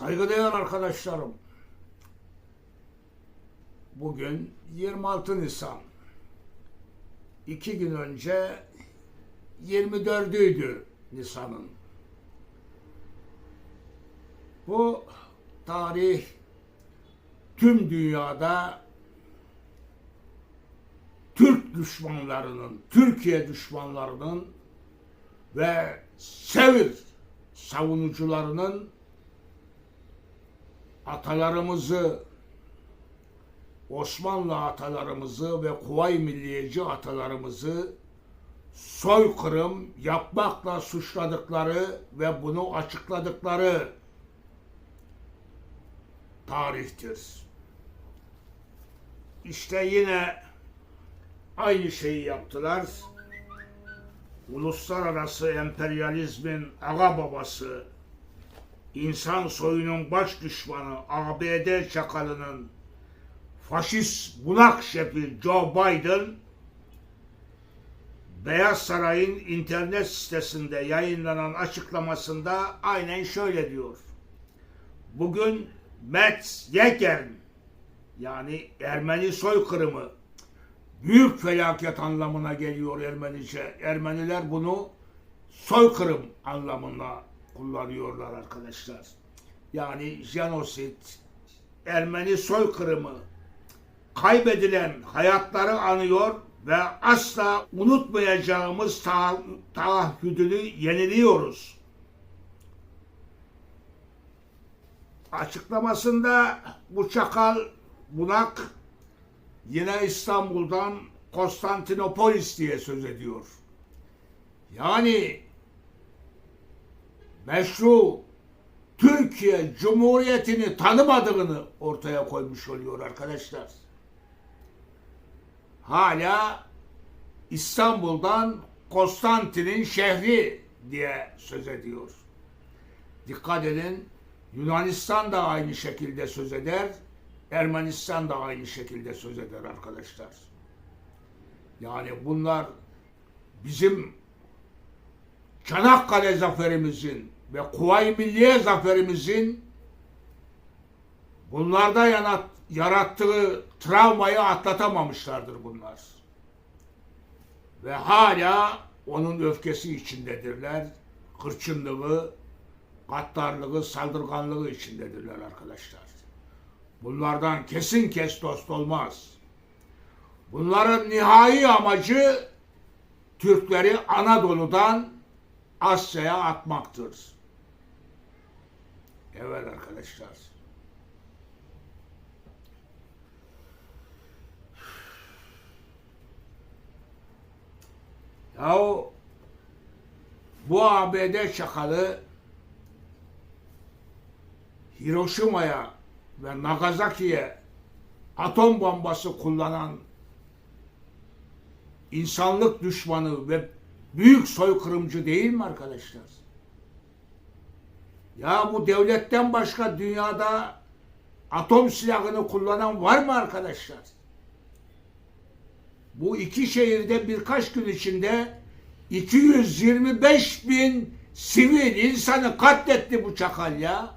Saygıdeğer arkadaşlarım, bugün 26 Nisan. İki gün önce 24'üydü Nisan'ın. Bu tarih tüm dünyada Türk düşmanlarının, Türkiye düşmanlarının ve Sevir savunucularının atalarımızı, Osmanlı atalarımızı ve Kuvay Milliyeci atalarımızı soykırım yapmakla suçladıkları ve bunu açıkladıkları tarihtir. İşte yine aynı şeyi yaptılar. Uluslararası emperyalizmin aga babası insan soyunun baş düşmanı ABD çakalının faşist bunak şefi Joe Biden Beyaz Saray'ın internet sitesinde yayınlanan açıklamasında aynen şöyle diyor. Bugün Metz Yekern yani Ermeni soykırımı büyük felaket anlamına geliyor Ermenice. Ermeniler bunu soykırım anlamına kullanıyorlar arkadaşlar. Yani jenosit, Ermeni soykırımı, kaybedilen hayatları anıyor ve asla unutmayacağımız ta taahhüdünü yeniliyoruz. Açıklamasında bu çakal bunak yine İstanbul'dan Konstantinopolis diye söz ediyor. Yani meşru Türkiye Cumhuriyeti'ni tanımadığını ortaya koymuş oluyor arkadaşlar. Hala İstanbul'dan Konstantin'in şehri diye söz ediyor. Dikkat edin Yunanistan da aynı şekilde söz eder, Ermenistan da aynı şekilde söz eder arkadaşlar. Yani bunlar bizim Çanakkale zaferimizin ve Kuvayi Milliye zaferimizin bunlarda yanat, yarattığı travmayı atlatamamışlardır bunlar. Ve hala onun öfkesi içindedirler. Hırçınlığı, gaddarlığı, saldırganlığı içindedirler arkadaşlar. Bunlardan kesin kes dost olmaz. Bunların nihai amacı Türkleri Anadolu'dan Asya'ya atmaktır. Evet arkadaşlar. Yahu bu ABD çakalı Hiroşima'ya ve Nagasaki'ye atom bombası kullanan insanlık düşmanı ve büyük soykırımcı değil mi arkadaşlar? Ya bu devletten başka dünyada atom silahını kullanan var mı arkadaşlar? Bu iki şehirde birkaç gün içinde 225 bin sivil insanı katletti bu çakal ya.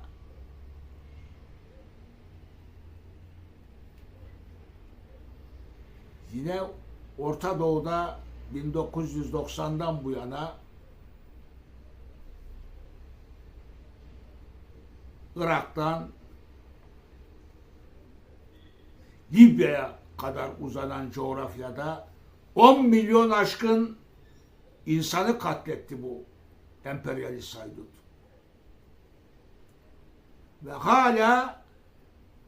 Yine Orta Doğu'da 1990'dan bu yana Irak'tan Libya'ya kadar uzanan coğrafyada 10 milyon aşkın insanı katletti bu emperyalist haydut. Ve hala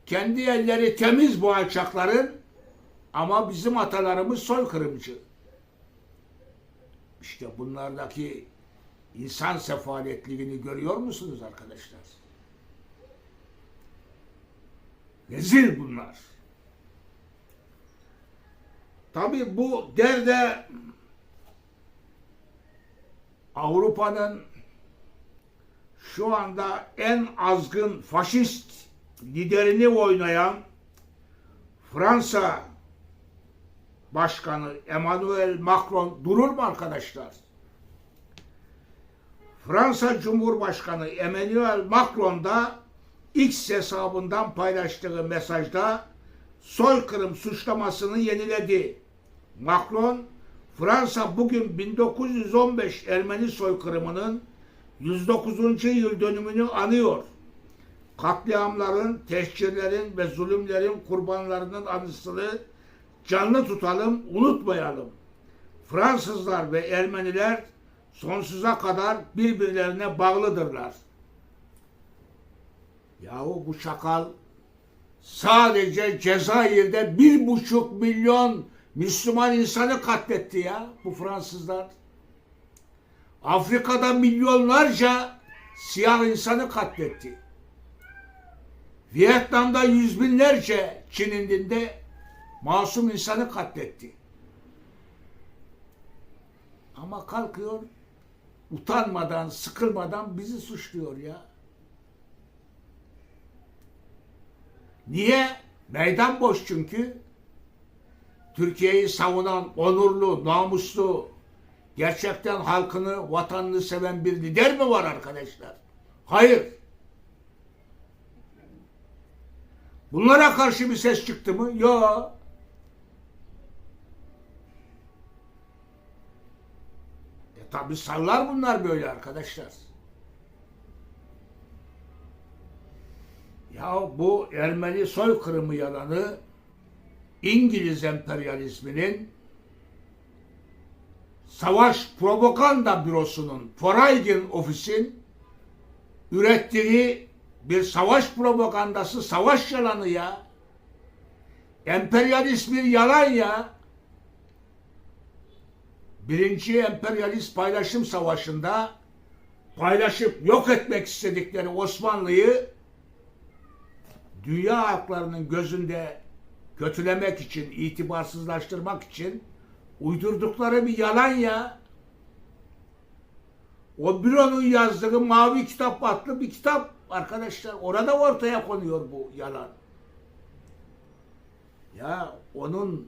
kendi elleri temiz bu alçakların ama bizim atalarımız soykırımcı. İşte bunlardaki insan sefaletliğini görüyor musunuz arkadaşlar? Rezil bunlar. Tabi bu derde Avrupa'nın şu anda en azgın faşist liderini oynayan Fransa Başkanı Emmanuel Macron durur mu arkadaşlar? Fransa Cumhurbaşkanı Emmanuel Macron da X hesabından paylaştığı mesajda soykırım suçlamasını yeniledi. Macron, Fransa bugün 1915 Ermeni soykırımının 109. yıl dönümünü anıyor. Katliamların, tehcirlerin ve zulümlerin kurbanlarının anısını canlı tutalım, unutmayalım. Fransızlar ve Ermeniler sonsuza kadar birbirlerine bağlıdırlar. Yahu bu şakal sadece Cezayir'de bir buçuk milyon Müslüman insanı katletti ya bu Fransızlar. Afrika'da milyonlarca siyah insanı katletti. Vietnam'da yüz binlerce Çin'in dinde masum insanı katletti. Ama kalkıyor utanmadan, sıkılmadan bizi suçluyor ya. Niye? Meydan boş çünkü. Türkiye'yi savunan onurlu, namuslu, gerçekten halkını, vatanını seven bir lider mi var arkadaşlar? Hayır. Bunlara karşı bir ses çıktı mı? Yok. Tabi sallar bunlar böyle arkadaşlar. Ya bu Ermeni soykırımı yalanı İngiliz emperyalizminin Savaş Propaganda Bürosu'nun Foreign Ofis'in ürettiği bir savaş propagandası, savaş yalanı ya. Emperyalist bir yalan ya. Birinci emperyalist paylaşım savaşında paylaşıp yok etmek istedikleri Osmanlı'yı dünya halklarının gözünde kötülemek için, itibarsızlaştırmak için uydurdukları bir yalan ya. O büronun yazdığı mavi kitap adlı bir kitap arkadaşlar. Orada ortaya konuyor bu yalan. Ya onun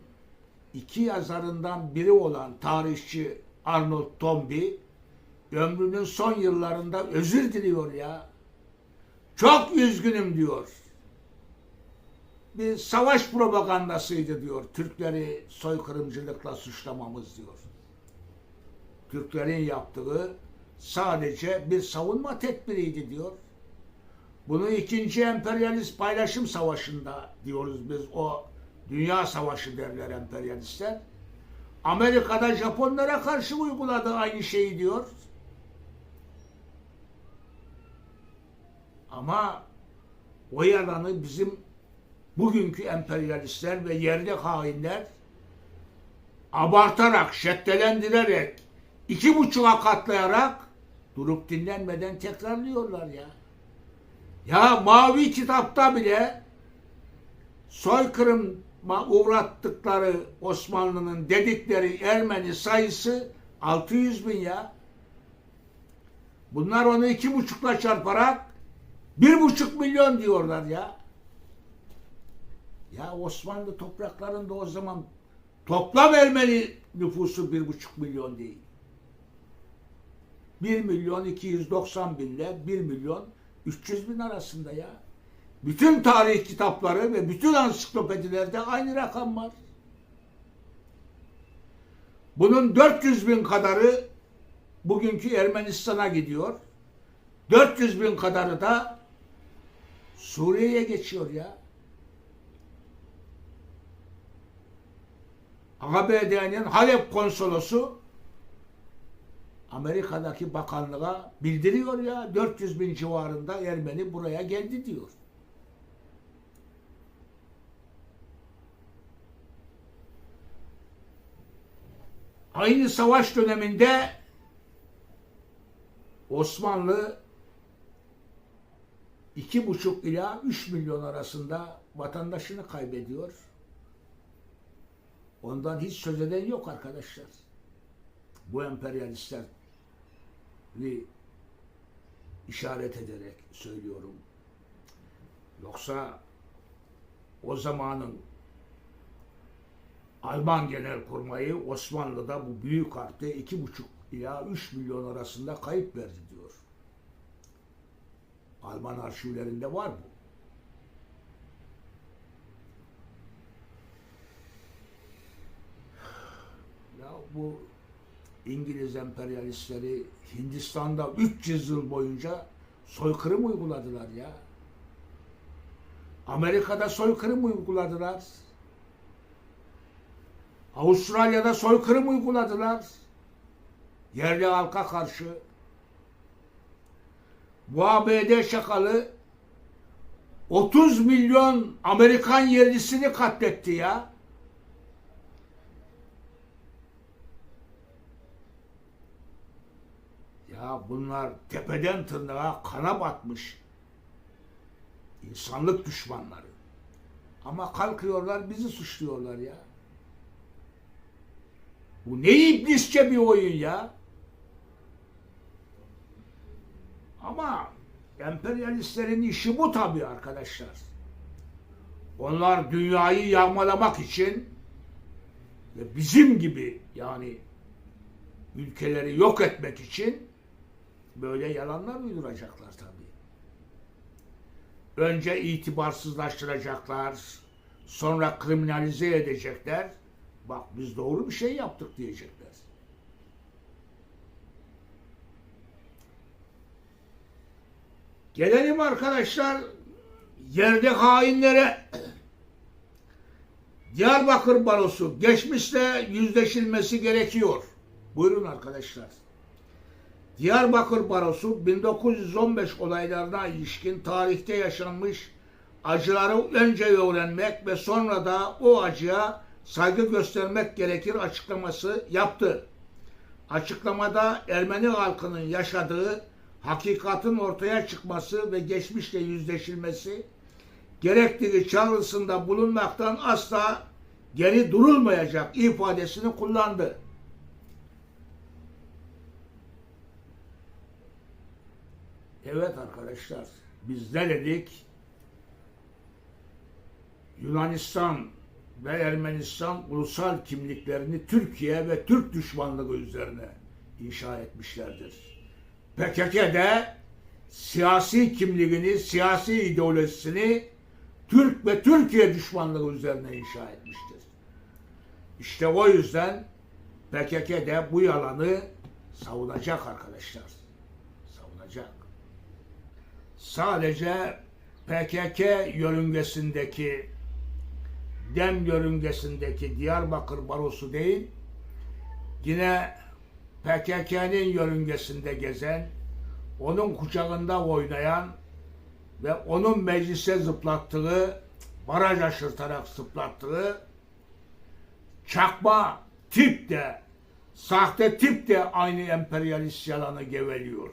iki yazarından biri olan tarihçi Arnold Toynbee ömrünün son yıllarında özür diliyor ya. Çok üzgünüm diyor. Bir savaş propagandasıydı diyor. Türkleri soykırımcılıkla suçlamamız diyor. Türklerin yaptığı sadece bir savunma tedbiriydi diyor. Bunu ikinci emperyalist paylaşım savaşında diyoruz biz o dünya savaşı derler emperyalistler. Amerika'da Japonlara karşı uyguladı aynı şeyi diyor. Ama o yalanı bizim bugünkü emperyalistler ve yerli hainler abartarak, şeddelendirerek, iki buçuğa katlayarak durup dinlenmeden tekrarlıyorlar ya. Ya mavi kitapta bile soykırıma uğrattıkları Osmanlı'nın dedikleri Ermeni sayısı 600 bin ya. Bunlar onu iki buçukla çarparak bir buçuk milyon diyorlar ya. Ya Osmanlı topraklarında o zaman toplam Ermeni nüfusu bir buçuk milyon değil. 1 milyon 290 binle 1 milyon 300 bin arasında ya. Bütün tarih kitapları ve bütün ansiklopedilerde aynı rakam var. Bunun 400 bin kadarı bugünkü Ermenistan'a gidiyor. 400 bin kadarı da Suriye'ye geçiyor ya. ABD'nin Halep konsolosu Amerika'daki bakanlığa bildiriyor ya 400 bin civarında Ermeni buraya geldi diyor. Aynı savaş döneminde Osmanlı iki buçuk ila üç milyon arasında vatandaşını kaybediyor. Ondan hiç söz eden yok arkadaşlar. Bu emperyalistler işaret ederek söylüyorum. Yoksa o zamanın Alman Genelkurmayı Osmanlı'da bu büyük harpte 2,5 ila 3 milyon arasında kayıp verdi diyor. Alman arşivlerinde var bu. Ya bu İngiliz emperyalistleri Hindistan'da 300 yıl boyunca soykırım uyguladılar ya. Amerika'da soykırım uyguladılar. Avustralya'da soykırım uyguladılar. Yerli halka karşı. Bu ABD şakalı 30 milyon Amerikan yerlisini katletti ya. Ya bunlar tepeden tırnağa kana batmış insanlık düşmanları. Ama kalkıyorlar bizi suçluyorlar ya. Bu ne iblisçe bir oyun ya. Ama emperyalistlerin işi bu tabii arkadaşlar. Onlar dünyayı yağmalamak için ve bizim gibi yani ülkeleri yok etmek için böyle yalanlar uyduracaklar tabii. Önce itibarsızlaştıracaklar, sonra kriminalize edecekler. Bak biz doğru bir şey yaptık diyecekler. Gelelim arkadaşlar yerde hainlere. Diyarbakır Barosu geçmişle yüzleşilmesi gerekiyor. Buyurun arkadaşlar. Diyarbakır Barosu 1915 olaylarına ilişkin tarihte yaşanmış acıları önce öğrenmek ve sonra da o acıya saygı göstermek gerekir açıklaması yaptı. Açıklamada Ermeni halkının yaşadığı hakikatin ortaya çıkması ve geçmişle yüzleşilmesi gerektiği çağrısında bulunmaktan asla geri durulmayacak ifadesini kullandı. Evet arkadaşlar biz ne dedik? Yunanistan ve Ermenistan ulusal kimliklerini Türkiye ve Türk düşmanlığı üzerine inşa etmişlerdir. PKK de siyasi kimliğini, siyasi ideolojisini Türk ve Türkiye düşmanlığı üzerine inşa etmiştir. İşte o yüzden PKK de bu yalanı savunacak arkadaşlar. Savunacak. Sadece PKK yörüngesindeki dem yörüngesindeki Diyarbakır Barosu değil, yine PKK'nın yörüngesinde gezen, onun kucağında oynayan ve onun meclise zıplattığı, baraj aşırtarak zıplattığı çakma tip de, sahte tip de aynı emperyalist yalanı geveliyor.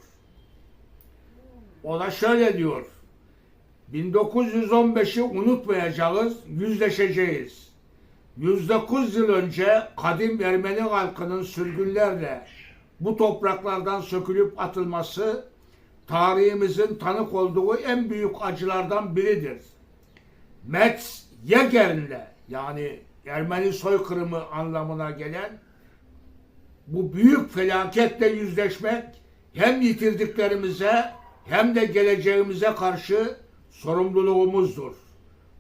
O da şöyle diyor. 1915'i unutmayacağız, yüzleşeceğiz. 109 yıl önce kadim Ermeni halkının sürgünlerle bu topraklardan sökülüp atılması tarihimizin tanık olduğu en büyük acılardan biridir. Metz Yegen'le yani Ermeni soykırımı anlamına gelen bu büyük felaketle yüzleşmek hem yitirdiklerimize hem de geleceğimize karşı sorumluluğumuzdur.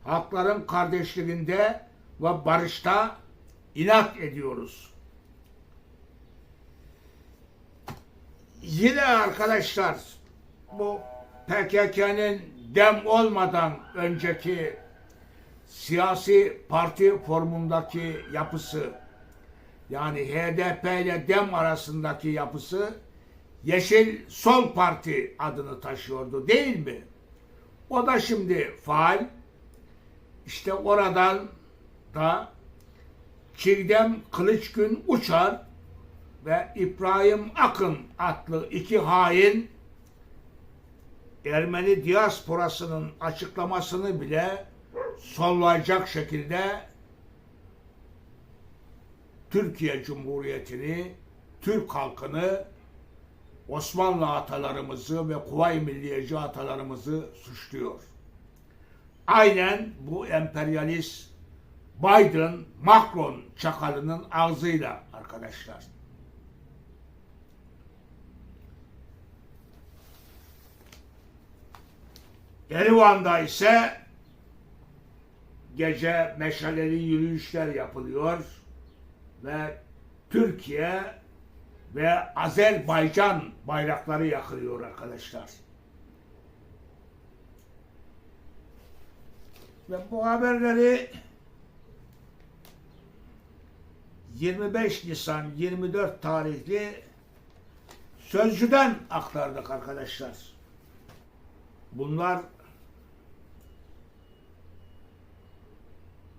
Hakların kardeşliğinde ve barışta inat ediyoruz. Yine arkadaşlar bu PKK'nın dem olmadan önceki siyasi parti formundaki yapısı yani HDP ile DEM arasındaki yapısı Yeşil Sol Parti adını taşıyordu değil mi? O da şimdi faal. İşte oradan da Çiğdem Kılıçgün Uçar ve İbrahim Akın adlı iki hain Ermeni diasporasının açıklamasını bile sollayacak şekilde Türkiye Cumhuriyeti'ni, Türk halkını, Osmanlı atalarımızı ve Kuvayi Milliyeci atalarımızı suçluyor. Aynen bu emperyalist Biden, Macron çakalının ağzıyla arkadaşlar. Erivan'da ise gece meşaleli yürüyüşler yapılıyor ve Türkiye ve Azerbaycan bayrakları yakılıyor arkadaşlar. Ve bu haberleri 25 Nisan 24 tarihli Sözcü'den aktardık arkadaşlar. Bunlar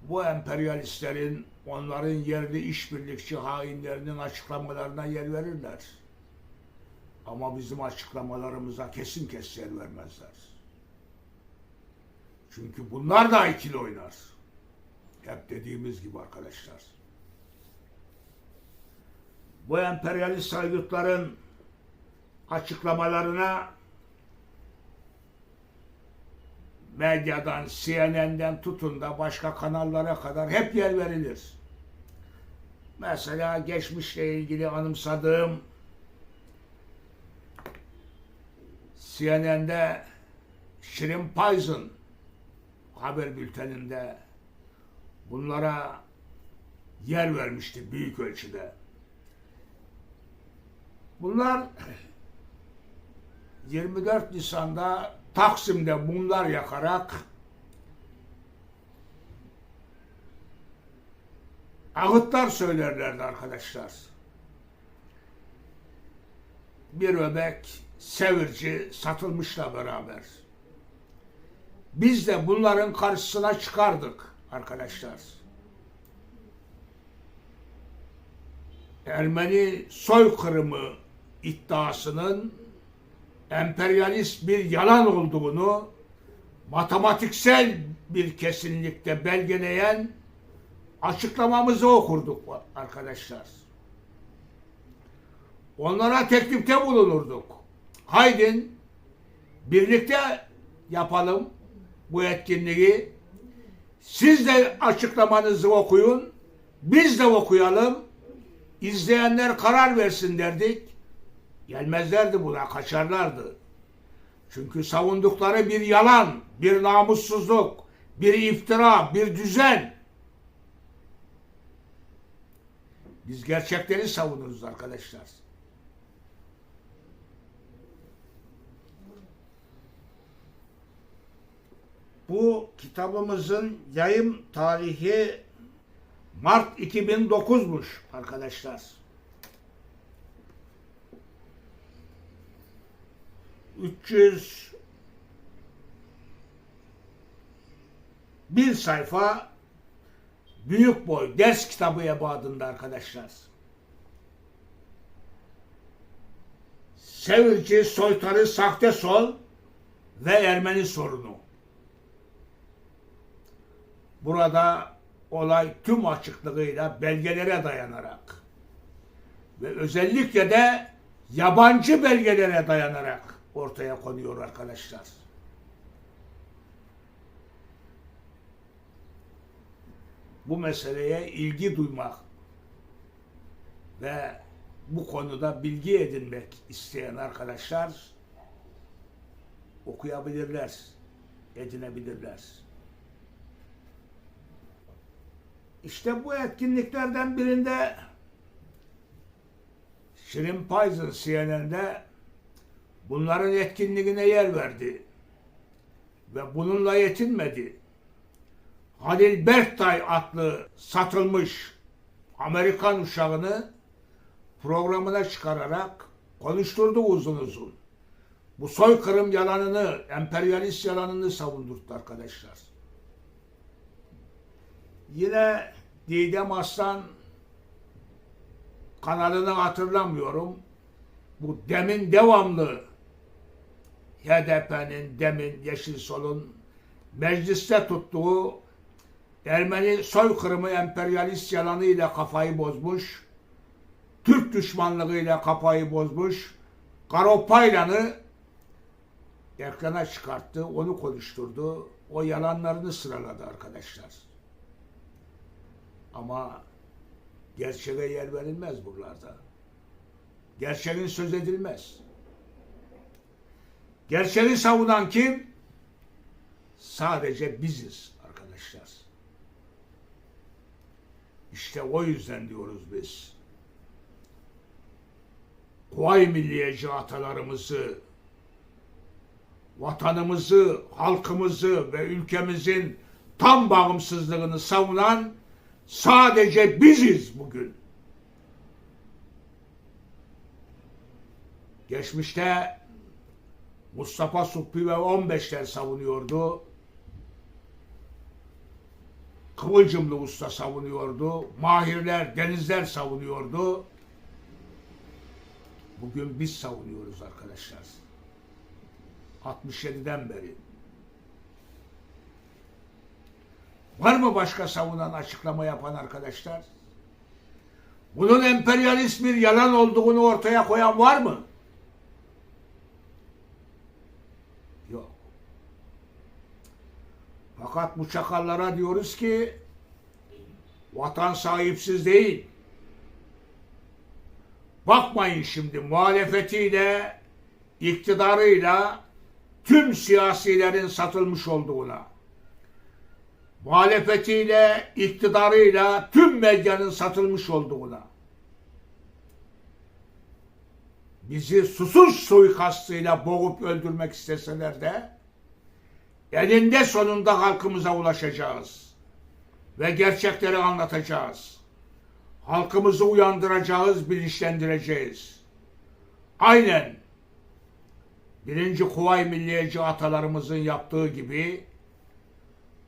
bu emperyalistlerin onların yerli işbirlikçi hainlerinin açıklamalarına yer verirler. Ama bizim açıklamalarımıza kesin kes yer vermezler. Çünkü bunlar da ikili oynar. Hep dediğimiz gibi arkadaşlar. Bu emperyalist haydutların açıklamalarına medyadan, CNN'den tutun da başka kanallara kadar hep yer verilir. Mesela geçmişle ilgili anımsadığım CNN'de Şirin Payz'ın haber bülteninde bunlara yer vermişti büyük ölçüde. Bunlar 24 Nisan'da Taksim'de mumlar yakarak ağıtlar söylerlerdi arkadaşlar. Bir öbek sevirci satılmışla beraber. Biz de bunların karşısına çıkardık arkadaşlar. Ermeni soykırımı iddiasının emperyalist bir yalan olduğunu matematiksel bir kesinlikle belgeleyen açıklamamızı okurduk arkadaşlar. Onlara teklifte bulunurduk. Haydin birlikte yapalım bu etkinliği. Siz de açıklamanızı okuyun. Biz de okuyalım. İzleyenler karar versin derdik. Gelmezlerdi buna, kaçarlardı. Çünkü savundukları bir yalan, bir namussuzluk, bir iftira, bir düzen. Biz gerçekleri savunuruz arkadaşlar. Bu kitabımızın yayım tarihi Mart 2009'muş arkadaşlar. 300 bir sayfa büyük boy ders kitabı ebadında arkadaşlar. Sevirci, soytarı, sahte sol ve Ermeni sorunu. Burada olay tüm açıklığıyla belgelere dayanarak ve özellikle de yabancı belgelere dayanarak ortaya konuyor arkadaşlar. Bu meseleye ilgi duymak ve bu konuda bilgi edinmek isteyen arkadaşlar okuyabilirler, edinebilirler. İşte bu etkinliklerden birinde Şirin Payz'ın CNN'de bunların etkinliğine yer verdi. Ve bununla yetinmedi. Halil Berktay adlı satılmış Amerikan uşağını programına çıkararak konuşturdu uzun uzun. Bu soykırım yalanını, emperyalist yalanını savundurdu arkadaşlar. Yine Didem Aslan kanalını hatırlamıyorum. Bu demin devamlı HDP'nin, demin Yeşil Sol'un mecliste tuttuğu Ermeni soykırımı emperyalist yalanıyla kafayı bozmuş, Türk düşmanlığıyla kafayı bozmuş, Garopaylan'ı ekrana çıkarttı, onu konuşturdu. O yalanlarını sıraladı arkadaşlar. Ama gerçeğe yer verilmez buralarda. Gerçeğin söz edilmez. Gerçeği savunan kim? Sadece biziz arkadaşlar. İşte o yüzden diyoruz biz. Kuvayi Milliyeci atalarımızı, vatanımızı, halkımızı ve ülkemizin tam bağımsızlığını savunan sadece biziz bugün. Geçmişte Mustafa Subhi ve 15'ler savunuyordu. Kıvılcımlı Usta savunuyordu. Mahirler, Denizler savunuyordu. Bugün biz savunuyoruz arkadaşlar. 67'den beri. Var mı başka savunan, açıklama yapan arkadaşlar? Bunun emperyalist bir yalan olduğunu ortaya koyan var mı? Yok. Fakat bu çakallara diyoruz ki vatan sahipsiz değil. Bakmayın şimdi muhalefetiyle, iktidarıyla tüm siyasilerin satılmış olduğuna. Muhalefetiyle, iktidarıyla tüm medyanın satılmış olduğuna. Bizi susuz suikastıyla boğup öldürmek isteseler de eninde sonunda halkımıza ulaşacağız ve gerçekleri anlatacağız. Halkımızı uyandıracağız, bilinçlendireceğiz. Aynen birinci Kuvayi Milliyeci atalarımızın yaptığı gibi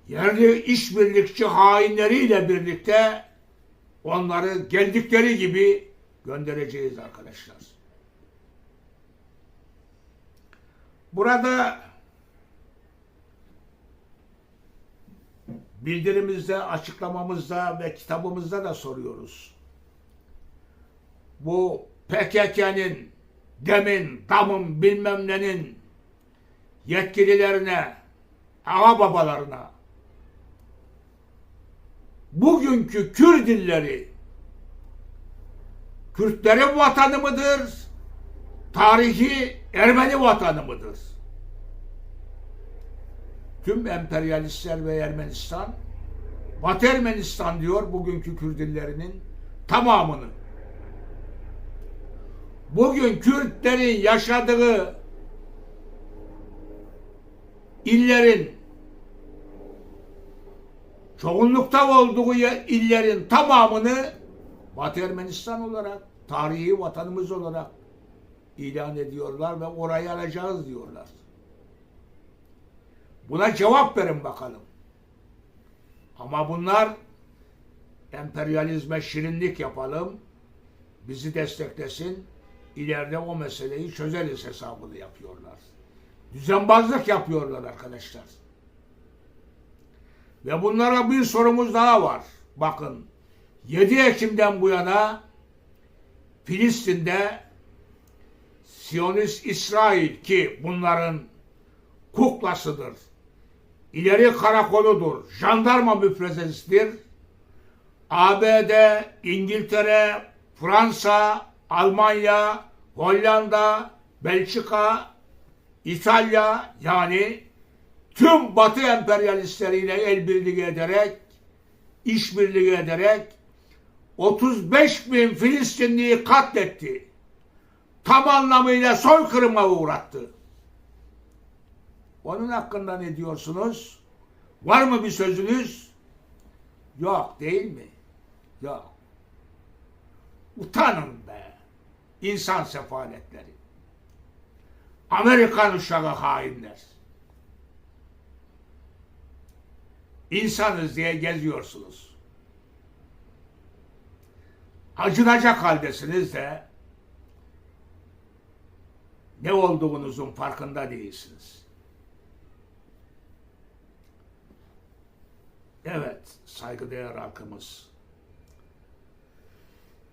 yerli işbirlikçi hainleriyle birlikte onları geldikleri gibi göndereceğiz arkadaşlar. Burada bildirimizde, açıklamamızda ve kitabımızda da soruyoruz. Bu PKK'nın, demin, damın, bilmem nenin yetkililerine, ağa babalarına bugünkü Kürt dilleri Kürtlerin vatanı mıdır? Tarihi Ermeni vatanı mıdır? Tüm emperyalistler ve Ermenistan Batı Ermenistan diyor bugünkü Kürdillerinin tamamını. Bugün Kürtlerin yaşadığı illerin çoğunlukta olduğu illerin tamamını Batı Ermenistan olarak, tarihi vatanımız olarak ilan ediyorlar ve orayı alacağız diyorlar. Buna cevap verin bakalım. Ama bunlar emperyalizme şirinlik yapalım, bizi desteklesin, ileride o meseleyi çözeriz hesabını yapıyorlar. Düzenbazlık yapıyorlar arkadaşlar. Ve bunlara bir sorumuz daha var. Bakın 7 Ekim'den bu yana Filistin'de Siyonist İsrail ki bunların kuklasıdır. İleri karakoludur. Jandarma müfrezesidir. ABD, İngiltere, Fransa, Almanya, Hollanda, Belçika, İtalya yani tüm Batı emperyalistleriyle el birliği ederek, işbirliği ederek 35 bin Filistinliyi katletti. Tam anlamıyla soykırıma uğrattı. Onun hakkında ne diyorsunuz? Var mı bir sözünüz? Yok değil mi? Yok. Utanın be. İnsan sefaletleri. Amerikan uşağı hainler. İnsanız diye geziyorsunuz. Acınacak haldesiniz de ne olduğunuzun farkında değilsiniz. Evet, saygıdeğer halkımız.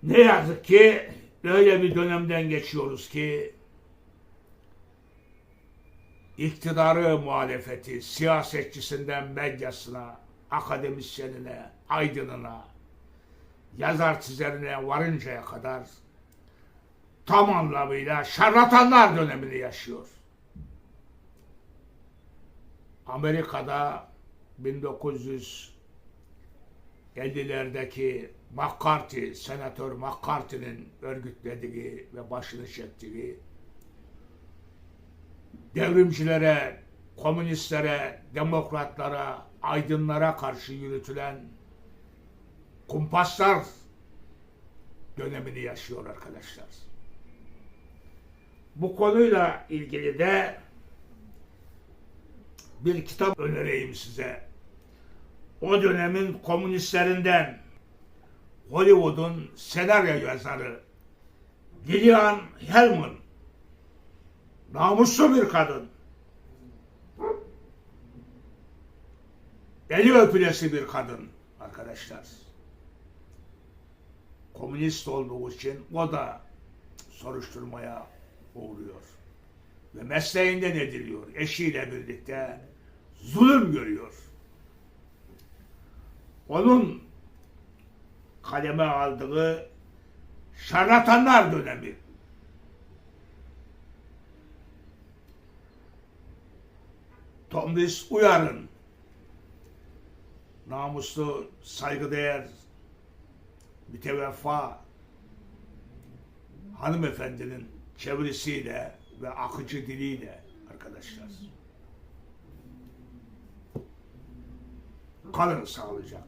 Ne yazık ki öyle bir dönemden geçiyoruz ki iktidarı muhalefeti, siyasetçisinden medyasına, akademisyenine, aydınına, yazar çizerine varıncaya kadar tam anlamıyla şarlatanlar dönemini yaşıyor. Amerika'da 1950'lerdeki McCarthy, Senatör McCarthy'nin örgütlediği ve başını çektiği devrimcilere, komünistlere, demokratlara, aydınlara karşı yürütülen kumpaslar dönemini yaşıyor arkadaşlar. Bu konuyla ilgili de bir kitap önereyim size. O dönemin komünistlerinden Hollywood'un senaryo yazarı Gillian Hellman namuslu bir kadın. Eli öpülesi bir kadın arkadaşlar. Komünist olduğu için o da soruşturmaya uğruyor. Ve mesleğinden ediliyor. Eşiyle birlikte zulüm görüyor. Onun kaleme aldığı şarlatanlar dönemi. Tomris Uyar'ın namuslu, saygıdeğer, müteveffa hanımefendinin çevresiyle ve akıcı diliyle arkadaşlar. colin Sauer já.